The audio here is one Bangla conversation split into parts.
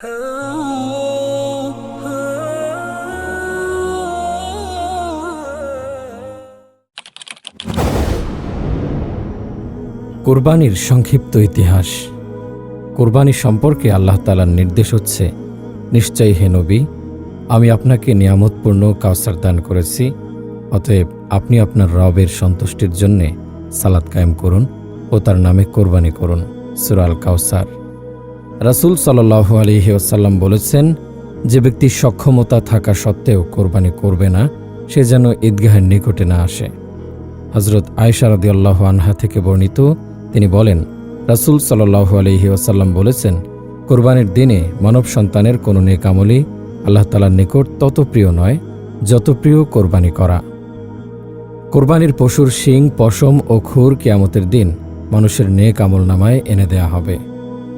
কোরবানির সংক্ষিপ্ত ইতিহাস। কোরবানি সম্পর্কে আল্লাহ তালার নির্দেশ হচ্ছে, নিশ্চয়ই হে নবী, আমি আপনাকে নিয়ামতপূর্ণ কাউসার দান করেছি, অতএব আপনি আপনার রবের সন্তুষ্টির জন্যে সালাদ কায়েম করুন ও তার নামে কোরবানি করুন। সুরাল কাউসার রাসূল সাল্লাহ আলহি ওসাল্লাম বলেছেন, যে ব্যক্তি সক্ষমতা থাকা সত্ত্বেও কোরবানি করবে না, সে যেন ঈদগাহের নিকটে না আসে। হজরত আয়সা রদিয়াল্লাহ আনহা থেকে বর্ণিত, তিনি বলেন, রাসূল সাল্লাহ আলহি ওসাল্লাম বলেছেন, কোরবানির দিনে মানব সন্তানের কোনো নেকামলি আল্লাহ তালার নিকট তত প্রিয় নয়, যত প্রিয় কোরবানি করা। কোরবানির পশুর শিং, পশম ও খুর কিয়ামতের দিন মানুষের নেক আমল নামায় এনে দেয়া হবে।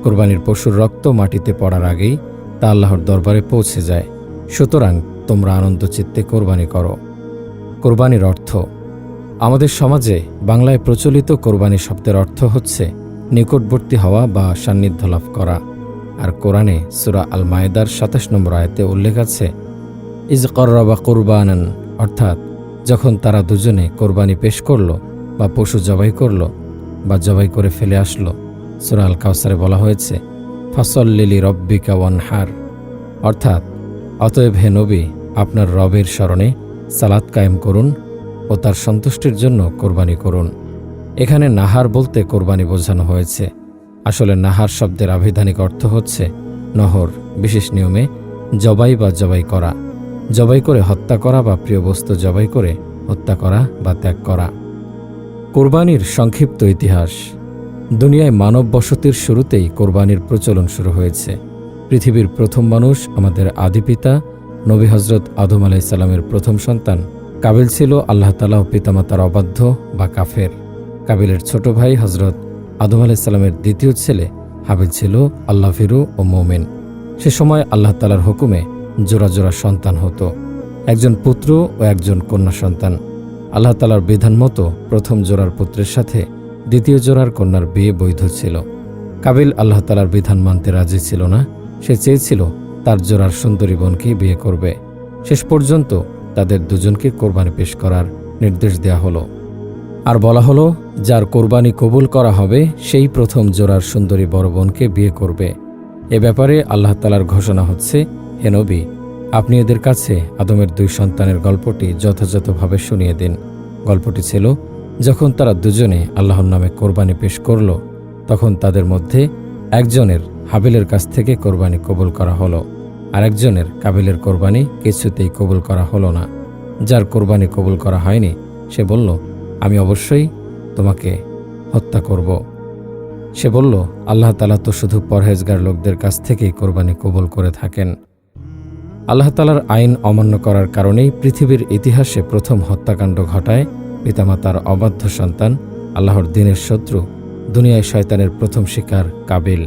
কোরবানির পশুর রক্ত মাটিতে পড়ার আগেই তা আল্লাহর দরবারে পৌঁছে যায়। সুতরাং তোমরা আনন্দ চিত্তে কোরবানি করো। কোরবানির অর্থ, আমাদের সমাজে বাংলায় প্রচলিত কোরবানি শব্দের অর্থ হচ্ছে নিকটবর্তী হওয়া বা সান্নিধ্য লাভ করা। আর কোরআনে সুরা আল মায়েদার সাতাশ নম্বর আয়তে উল্লেখ আছে, ইজ করবা কোরবানান অর্থাৎ যখন তারা দুজনে কোরবানি পেশ করল বা পশু জবাই করল বা জবাই করে ফেলে আসলো সুরা আল কাউসারে বলা হয়েছে ফসল্লিলি রব্বিকা ওয়ানহার। অর্থাৎ, অতএব হে নবী, আপনার রবের স্মরণে সালাত কায়েম করুন ও তার সন্তুষ্টির জন্য কোরবানি করুন। এখানে নাহার বলতে কোরবানি বোঝানো হয়েছে। আসলে নাহার শব্দের আভিধানিক অর্থ হচ্ছে নহর, বিশেষ নিয়মে জবাই বা জবাই করা। জবাই করে হত্যা করা বা প্রিয় বস্তু জবাই করে হত্যা করা বা ত্যাগ করা। কোরবানির সংক্ষিপ্ত ইতিহাস। দুনিয়ায় মানব বসতির শুরুতেই কোরবানির প্রচলন শুরু হয়েছে। পৃথিবীর প্রথম মানুষ আমাদের আদিপিতা নবী হজরত আদম আলাইসাল্লামের প্রথম সন্তান। কাবিল ছিল আল্লাহ তালা ও পিতামাতার অবাধ্য বা কাফের। কাবিলের ছোট ভাই হজরত আদম আলাইসাল্লামের দ্বিতীয় ছেলে হাবিল ছিল আল্লাহ ফিরু ও মোমেন। সে সময় আল্লাহ তালার হুকুমে জোড়া জোড়া সন্তান হতো। একজন পুত্র ও একজন কন্যা সন্তান। আল্লাহ তালার বিধান মতো প্রথম জোড়ার পুত্রের সাথে দ্বিতীয় জোড়ার কন্যার বিয়ে বৈধ ছিল। কাবিল আল্লাহ তালার বিধান মানতে রাজি ছিল না। সে চেয়েছিল তার জোড়ার সুন্দরী বোনকে বিয়ে করবে। শেষ পর্যন্ত তাদের দুজনকে কোরবানি পেশ করার নির্দেশ দেয়া হলো। আর বলা হলো, যার কোরবানি কবুল করা হবে, সেই প্রথম জোড়ার সুন্দরী বড় বোনকে বিয়ে করবে। এ ব্যাপারে আল্লাহ তালার ঘোষণা হচ্ছে হেনবি আপনি এদের কাছে আদমের দুই সন্তানের গল্পটি যথাযথভাবে শুনিয়ে দিন। গল্পটি ছিল যখন তারা দুজনে আল্লাহর নামে কোরবানি পেশ করল, তখন তাদের মধ্যে একজনের হাবিলের কাছ থেকে কোরবানি কবুল করা হলো, আর একজনের কাবিলের কোরবানি কিছুতেই কবুল করা হলো না। যার কোরবানি কবুল করা হয়নি, সে বলল, আমি অবশ্যই তোমাকে হত্যা করব। সে বলল, আল্লাহ তালা তো শুধু পরহেজগার লোকদের কাছ থেকেই কোরবানি কবুল করে থাকেন। আল্লাহ তালার আইন অমান্য করার কারণেই পৃথিবীর ইতিহাসে প্রথম হত্যাকাণ্ড ঘটায় পিতামাতার অবাধ্য সন্তান, আল্লাহর দিনের শত্রু, দুনিয়ায় শয়তানের প্রথম শিকার কাবিল।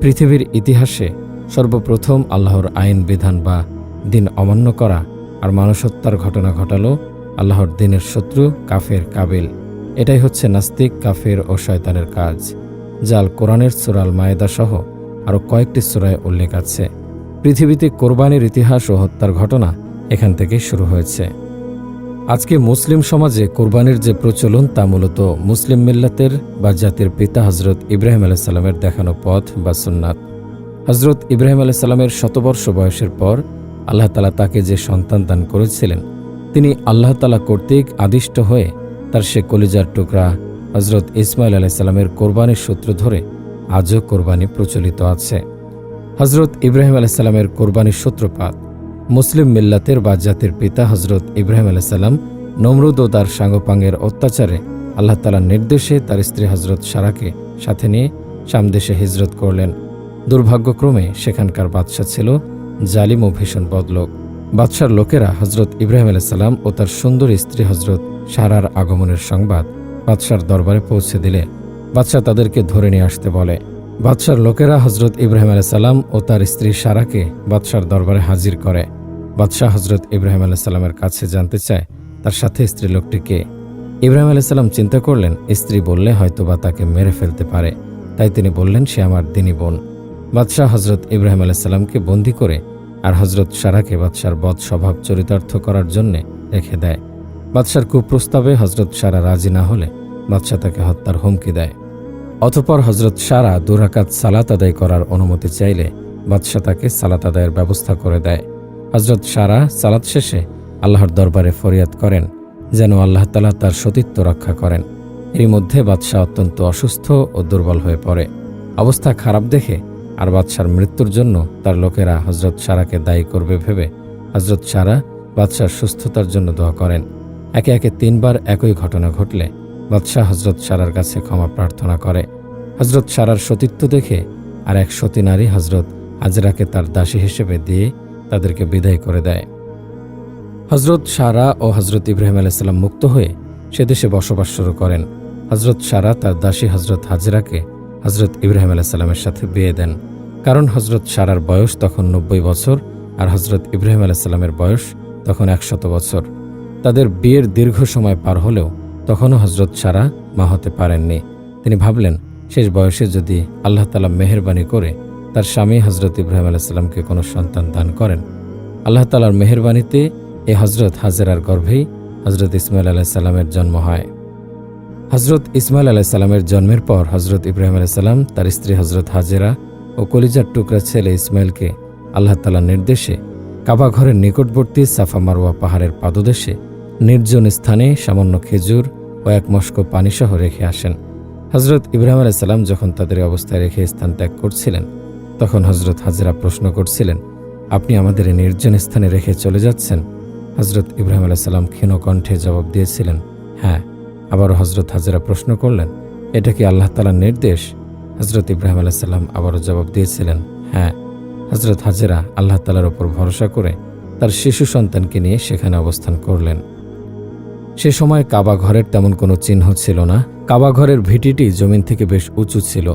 পৃথিবীর ইতিহাসে সর্বপ্রথম আল্লাহর আইন বিধান বা দিন অমান্য করা আর মানুষ হত্যার ঘটনা ঘটালো আল্লাহর দিনের শত্রু কাফের কাবিল। এটাই হচ্ছে নাস্তিক, কাফের ও শয়তানের কাজ জাল কোরআনের সুরাল মায়েদা সহ আরও কয়েকটি সুরায় উল্লেখ আছে। পৃথিবীতে কোরবানির ইতিহাস ও হত্যার ঘটনা এখান থেকেই শুরু হয়েছে। আজকে মুসলিম সমাজে কোরবানির যে প্রচলন তা মূলত মুসলিম মিল্লাতের বা জাতির পিতা হজরত ইব্রাহিম আলাইসাল্লামের দেখানো পথ বা সুন্নাত। হজরত ইব্রাহিম আলাইসাল্লামের শতবর্ষ বয়সের পর আল্লাহ তালা তাকে যে সন্তান দান করেছিলেন, তিনি আল্লাহ তালা কর্তৃক আদিষ্ট হয়ে তার সে কলিজার টুকরা হজরত ইসমাইল আলাইসাল্লামের কোরবানির সূত্র ধরে আজও কোরবানি প্রচলিত আছে। হজরত ইব্রাহিম আলাইসাল্লামের কোরবানির সূত্রপাত মুসলিম মিল্লাতের বা জাতির পিতা হজরত ইব্রাহিম আলাইসাল্লাম নমরুদ ও তার সাঙ্গপাঙ্গের অত্যাচারে আল্লাহ তালার নির্দেশে তার স্ত্রী হজরত সারাকে সাথে নিয়ে সামদেশে হিজরত করলেন। দুর্ভাগ্যক্রমে সেখানকার বাদশাহ ছিল জালিম ও ভীষণ বদলোক। বাদশার লোকেরা হজরত ইব্রাহিম আলাইসাল্লাম ও তার সুন্দর স্ত্রী হজরত সারার আগমনের সংবাদ বাদশার দরবারে পৌঁছে দিলে। বাদশাহ তাদেরকে ধরে নিয়ে আসতে বলে। বাদশার লোকেরা হজরত ইব্রাহিম আলাইসাল্লাম ও তার স্ত্রী সারাকে বাদশার দরবারে হাজির করে। বাদশাহ হজরত ইব্রাহিম আলাইসাল্লামের কাছে জানতে চায়, তার সাথে স্ত্রী লোকটিকে। ইব্রাহিম আলাইসাল্লাম চিন্তা করলেন, স্ত্রী বললে হয়তোবা তাকে মেরে ফেলতে পারে। তাই তিনি বললেন, সে আমার দিনী বোন। বাদশাহ হজরত ইব্রাহিম আলাইসাল্লামকে বন্দি করে আর হজরত সারাকে বাদশার বদ স্বভাব চরিতার্থ করার জন্যে রেখে দেয়। বাদশার কুপ্রস্তাবে হজরত সারা রাজি না হলে বাদশাহ তাকে হত্যার হুমকি দেয়। অতপর হজরত সারা দুরাকাত সালাত আদায় করার অনুমতি চাইলে বাদশাহ তাকে সালাত আদায়ের ব্যবস্থা করে দেয়। হজরত সারা সালাত শেষে আল্লাহর দরবারে ফরিয়াদ করেন, যেন আল্লাহ তালা তার সতীত্ব রক্ষা করেন। এরই মধ্যে বাদশাহ অত্যন্ত অসুস্থ ও দুর্বল হয়ে পড়ে। অবস্থা খারাপ দেখে আর বাদশার মৃত্যুর জন্য তার লোকেরা হজরত সারাকে দায়ী করবে ভেবে হজরত সারা বাদশার সুস্থতার জন্য দোয়া করেন। একে একে তিনবার একই ঘটনা ঘটলে বাদশাহ হজরত সারার কাছে ক্ষমা প্রার্থনা করে। হজরত সারার সতীত্ব দেখে আর এক সতী নারী হজরত আজরাকে তার দাসী হিসেবে দিয়ে তাদেরকে বিদায় করে দেয়। হজরত সারা ও হজরত ইব্রাহিম আলাইসাল্লাম মুক্ত হয়ে সে দেশে বসবাস শুরু করেন। হজরত সারা তার দাসী হজরত হাজরাকে হজরত ইব্রাহিম আলাইসাল্লামের সাথে বিয়ে দেন। কারণ হজরত সারার বয়স তখন নব্বই বছর আর হজরত ইব্রাহিম আলাইসাল্লামের বয়স তখন একশত বছর। তাদের বিয়ের দীর্ঘ সময় পার হলেও তখনও হজরত সারা মা হতে পারেননি। তিনি ভাবলেন, শেষ বয়সে যদি আল্লাহ তালা মেহরবানি করে তার স্বামী হজরত ইব্রাহিম আলাইসাল্লামকে কোনো সন্তান দান করেন। আল্লাহ তালার মেহরবানিতে এই হজরত হাজেরার গর্ভেই হজরত ইসমাইল আলাইসাল্লামের জন্ম হয়। হজরত ইসমাইল আলাইসাল্লামের জন্মের পর হজরত ইব্রাহিম আলাইসাল্লাম তার স্ত্রী হজরত হাজেরা ও কলিজার টুকরা ছেলে ইসমাইলকে আল্লাহ তালার নির্দেশে কাবা ঘরের নিকটবর্তী সাফা মারোয়া পাহাড়ের পাদদেশে নির্জন স্থানে সামান্য খেজুর ও এক মস্ক পানিসহ রেখে আসেন। হজরত ইব্রাহিম আলাইসাল্লাম যখন তাদের অবস্থায় রেখে স্থান ত্যাগ করছিলেন তখন হজরত হাজরা প্রশ্ন করছিলেন, আপনি আমাদের নির্জন স্থানে রেখে চলে যাচ্ছেন? হজরত ইব্রাহিম আলাইসাল্লাম ক্ষীণ কণ্ঠে জবাব দিয়েছিলেন হ্যাঁ। আবারও হজরত হাজরা প্রশ্ন করলেন, এটা কি আল্লাহ তালার নির্দেশ? হজরত ইব্রাহিম আলাইসাল্লাম আবারও জবাব দিয়েছিলেন হ্যাঁ। হজরত হাজেরা আল্লাহ তালার ওপর ভরসা করে তার শিশু সন্তানকে নিয়ে সেখানে অবস্থান করলেন। সে সময় কাবা ঘরের তেমন কোনো চিহ্ন ছিল না। কাবা ঘরের ভিটিটি জমিন থেকে বেশ উঁচু ছিল।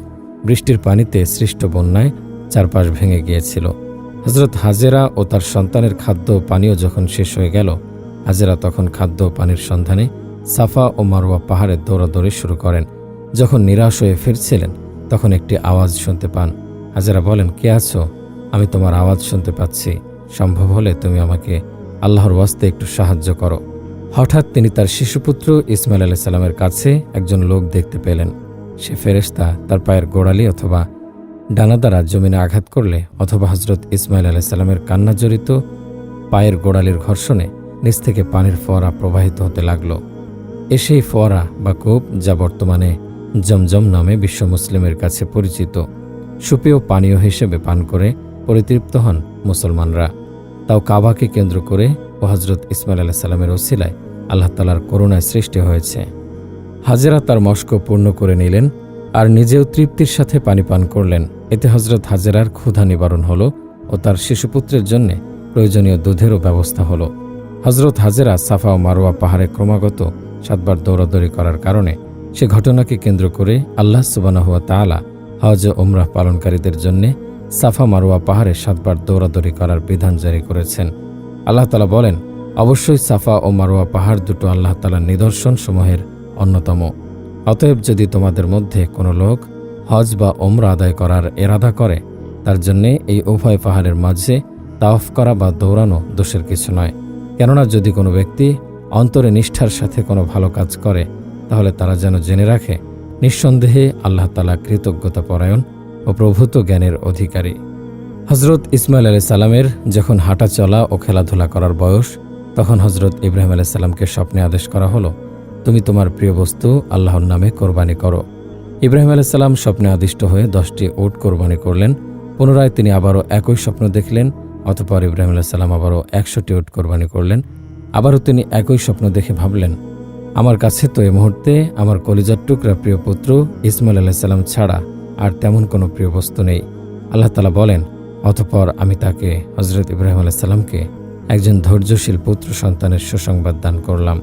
বৃষ্টির পানিতে সৃষ্ট বন্যায় চারপাশ ভেঙে গিয়েছিল। হজরত হাজেরা ও তার সন্তানের খাদ্য পানীয় যখন শেষ হয়ে গেল, হাজেরা তখন খাদ্য ও পানির সন্ধানে সাফা ও মারোয়া পাহাড়ে দৌড়াদৌড়ি শুরু করেন। যখন নিরাশ হয়ে ফিরছিলেন, তখন একটি আওয়াজ শুনতে পান। হাজেরা বলেন, কে আছো? আমি তোমার আওয়াজ শুনতে পাচ্ছি। সম্ভব হলে তুমি আমাকে আল্লাহর ওয়াস্তে একটু সাহায্য করো। হঠাৎ তিনি তার শিশুপুত্র ইসমাইল আলাহ সাল্লামের কাছে একজন লোক দেখতে পেলেন। সে ফেরেশতা, তার পায়ের গোড়ালি অথবা ডানা দ্বারা জমিনে আঘাত করলে অথবা হজরত ইসমাইল আলাহ সাল্লামের কান্না জড়িত, পায়ের গোড়ালির ঘর্ষণে নিচ থেকে পানির ফোয়ারা প্রবাহিত হতে লাগল। এ সেই ফোয়ারা বা কূপ, যা বর্তমানে জমজম নামে বিশ্ব মুসলিমের কাছে পরিচিত, সুপেয় পানীয় হিসেবে পান করে পরিতৃপ্ত হন মুসলমানরা। তাও কাবাকে কেন্দ্র করে ও হজরত ইসমাইল আলাহ সাল্লামের ওসিলায় আল্লাহ তালার করুণায় সৃষ্টি হয়েছে। হাজেরা তার মস্ক পূর্ণ করে নিলেন আর নিজেও তৃপ্তির সাথে পানি পান করলেন। এতে হজরত হাজেরার ক্ষুধা নিবারণ হলো ও তার শিশুপুত্রের জন্য প্রয়োজনীয় দুধেরও ব্যবস্থা হলো। হজরত হাজেরা সাফা ও মারোয়া পাহাড়ে ক্রমাগত সাতবার দৌড়াদৌড়ি করার কারণে সে ঘটনাকে কেন্দ্র করে আল্লাহ সুবানা সুবানাহুয়া তালা হজ ওমরাহ পালনকারীদের জন্যে সাফা মারোয়া পাহাড়ে সাতবার দৌড়াদৌড়ি করার বিধান জারি করেছেন। আল্লাহ তালা বলেন, অবশ্যই সাফা ও মারোয়া পাহাড় দুটো আল্লাহ তালার নিদর্শন সমূহের অন্যতম। অতএব যদি তোমাদের মধ্যে কোনো লোক হজ বা ওমরা আদায় করার এরাদা করে, তার জন্যে এই উভয় পাহাড়ের মাঝে তাওফ করা বা দৌড়ানো দোষের কিছু নয়। কেননা যদি কোনো ব্যক্তি অন্তরে নিষ্ঠার সাথে কোনো ভালো কাজ করে, তাহলে তারা যেন জেনে রাখে, নিঃসন্দেহে আল্লাহ তালা কৃতজ্ঞতা পরায়ণ ও প্রভূত জ্ঞানের অধিকারী। হজরত ইসমাইল আলি সাল্লামের যখন হাঁটা চলা ও খেলাধুলা করার বয়স, তখন হজরত ইব্রাহিম আলি সাল্লামকে স্বপ্নে আদেশ করা হলো তুমি তোমার প্রিয় বস্তু আল্লাহর নামে কোরবানি করো। ইব্রাহিম আলি সাল্লাম স্বপ্নে আদিষ্ট হয়ে দশটি ওট কোরবানি করলেন। পুনরায় তিনি আবারও একই স্বপ্ন দেখলেন, অতপর ইব্রাহিম আলাহ সাল্লাম আবারও একশোটি ওট কোরবানি করলেন। আবারও তিনি একই স্বপ্ন দেখে ভাবলেন, আমার কাছে তো এ মুহূর্তে আমার কলিজার টুকরা প্রিয় পুত্র ইসমাইল আলাহ সাল্লাম ছাড়া আর তেমন কোনো প্রিয় বস্তু নেই। আল্লাহ তালা বলেন, অতপর আমি তাকে হজরত ইব্রাহিম আলাহ সাল্লামকে একজন ধৈর্যশীল পুত্র সন্তানের সুসংবাদ দান করলাম।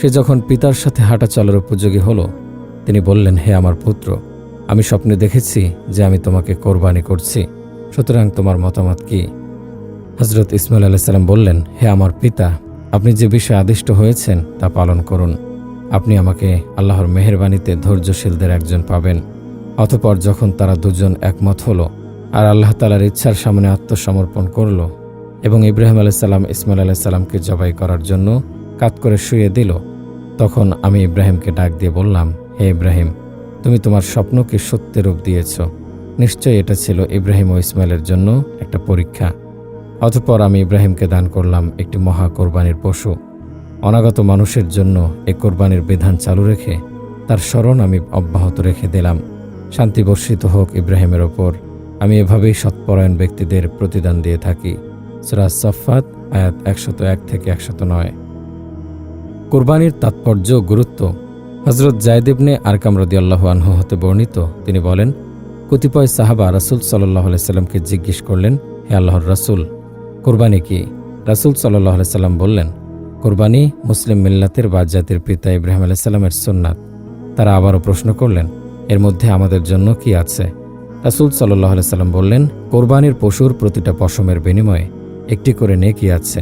সে যখন পিতার সাথে হাঁটা চলার উপযোগী হলো, তিনি বললেন, হে আমার পুত্র, আমি স্বপ্নে দেখেছি যে আমি তোমাকে কোরবানি করছি। সুতরাং তোমার মতামত কি? হজরত ইসমাইল আলাইসাল্লাম বললেন, হে আমার পিতা, আপনি যে বিষয়ে আদিষ্ট হয়েছেন, তা পালন করুন। আপনি আমাকে আল্লাহর মেহরবানিতে ধৈর্যশীলদের একজন পাবেন। অতপর যখন তারা দুজন একমত হলো আর আল্লাহ তালার ইচ্ছার সামনে আত্মসমর্পণ করল এবং ইব্রাহিম আলাইসাল্লাম ইসমাইল আলাইসাল্লামকে জবাই করার জন্য কাত করে শুয়ে দিল। তখন আমি ইব্রাহিমকে ডাক দিয়ে বললাম, হে ইব্রাহিম, তুমি তোমার স্বপ্নকে সত্যের রূপ দিয়েছ। নিশ্চয়ই এটা ছিল ইব্রাহিম ও ইসমাইলের জন্য একটা পরীক্ষা। অতঃপর আমি ইব্রাহিমকে দান করলাম একটি মহা কোরবানির পশু। অনাগত মানুষের জন্য এ কোরবানির বিধান চালু রেখে তার স্মরণ আমি অব্যাহত রেখে দিলাম। শান্তি বর্ষিত হোক ইব্রাহিমের ওপর। আমি এভাবেই সৎপরায়ণ ব্যক্তিদের প্রতিদান দিয়ে থাকি। সুরাজ সফাত আয়াত একশত এক থেকে একশত নয়। কোরবানির তাৎপর্য, গুরুত্ব। হজরত জায়দেবনে আরকাম রদিয়াল্লাহু আনহু হতে বর্ণিত, তিনি বলেন, কতিপয় সাহাবা রাসুল সাল্লাহ সাল্লামকে জিজ্ঞেস করলেন, হে আল্লাহর রাসুল, কোরবানি কি? রাসুল সাল্লাহ সাল্লাম বললেন, কোরবানি মুসলিম মিল্লাতের বা জাতির পিতা ইব্রাহিম আলাইসাল্লামের সুন্নাত। তারা আবারও প্রশ্ন করলেন, এর মধ্যে আমাদের জন্য কি আছে? রাসুল সাল্লাহ সাল্লাম বললেন, কোরবানির পশুর প্রতিটা পশমের বিনিময়ে একটি করে নেকি আছে।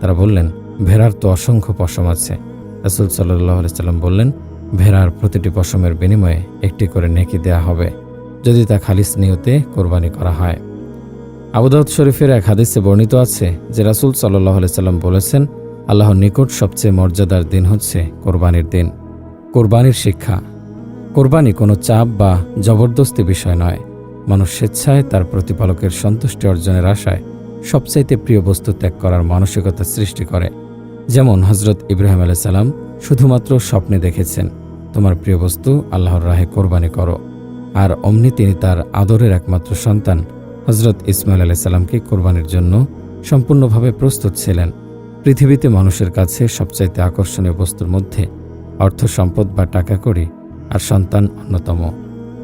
তারা বললেন ভেড়ার তো অসংখ্য পশম আছে। রাসুল সাল্লাহ সাল্লাম বললেন, ভেড়ার প্রতিটি পশমের বিনিময়ে একটি করে নেকি দেয়া হবে, যদি তা খালিস নিয়তে কোরবানি করা হয়। আবুদাউদ শরীফের এক হাদিসে বর্ণিত আছে যে রাসুল সাল্লাহ সাল্লাম বলেছেন, আল্লাহর নিকট সবচেয়ে মর্যাদার দিন হচ্ছে কোরবানির দিন। কোরবানির শিক্ষা। কোরবানি কোনো চাপ বা জবরদস্তি বিষয় নয়। মানুষ স্বেচ্ছায় তার প্রতিপালকের সন্তুষ্টি অর্জনের আশায় সবচাইতে প্রিয় বস্তু ত্যাগ করার মানসিকতা সৃষ্টি করে। যেমন হজরত ইব্রাহিম আলাইসাল্লাম শুধুমাত্র স্বপ্নে দেখেছেন। তোমার প্রিয় বস্তু আল্লাহর রাহে কোরবানি করো। আর অমনি তিনি তার আদরের একমাত্র সন্তান হজরত ইসমাইল আলাইসাল্লামকে কোরবানির জন্য সম্পূর্ণভাবে প্রস্তুত ছিলেন। পৃথিবীতে মানুষের কাছে সবচাইতে আকর্ষণীয় বস্তুর মধ্যে অর্থ সম্পদ বা টাকা করি আর সন্তান অন্যতম।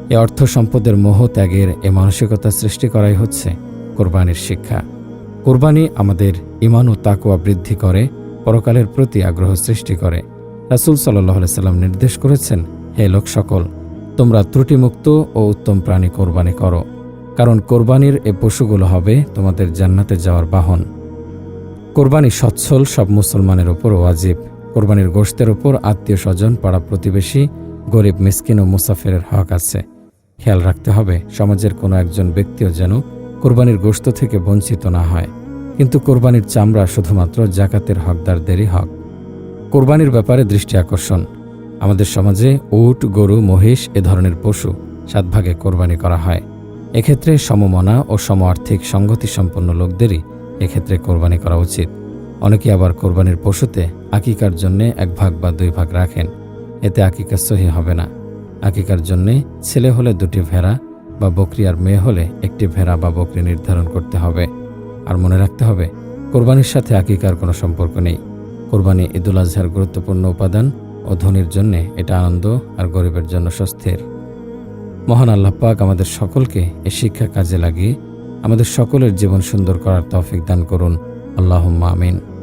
এ অর্থ সম্পদের মোহ ত্যাগের এ মানসিকতা সৃষ্টি করাই হচ্ছে কোরবানির শিক্ষা। কোরবানি আমাদের ইমান ও তাকুয়া বৃদ্ধি করে পরকালের প্রতি আগ্রহ সৃষ্টি করে। রাসুল সাল্লাম নির্দেশ করেছেন, হে লোক সকল তোমরা ত্রুটিমুক্ত ও উত্তম প্রাণী কোরবানি করো, কারণ কোরবানির এ পশুগুলো হবে তোমাদের জান্নাতে যাওয়ার বাহন। কোরবানি সচ্ছল সব মুসলমানের ওপর ওয়াজিব। কোরবানির গোশতের ওপর আত্মীয় স্বজন পাড়া প্রতিবেশী, গরিব, মিসকিন ও মুসাফিরের হক আছে। খেয়াল রাখতে হবে, সমাজের কোনো একজন ব্যক্তিও যেন কোরবানির গোশত থেকে বঞ্চিত না হয়। কিন্তু কোরবানির চামড়া শুধুমাত্র জাকাতের হকদারদেরই হক। কোরবানির ব্যাপারে দৃষ্টি আকর্ষণ। আমাদের সমাজে উট, গরু, মহিষ এ ধরনের পশু সাত ভাগে কোরবানি করা হয়। এক্ষেত্রে সমমনা ও সম আর্থিক সঙ্গতি সম্পন্ন লোকদেরই এক্ষেত্রে কোরবানি করা উচিত। অনেকে আবার কোরবানির পশুতে আকিকার জন্য এক ভাগ বা দুই ভাগ রাখেন। এতে আকিকা সহি হবে না। আকিকার জন্যে ছেলে হলে দুটি ভেড়া বা বকরি আর মেয়ে হলে একটি ভেড়া বা বকরি নির্ধারণ করতে হবে। আর মনে রাখতে হবে, কোরবানির সাথে আকিকার কোনো সম্পর্ক নেই। কোরবানি ঈদুল আজহার গুরুত্বপূর্ণ উপাদান ও ধনির জন্যে এটা আনন্দ আর গরিবের জন্য স্বস্থের মহান আল্লাহ পাক আমাদের সকলকে এ শিক্ষা কাজে লাগিয়ে আমাদের সকলের জীবন সুন্দর করার তৌফিক দান করুন। আল্লাহ আমিন।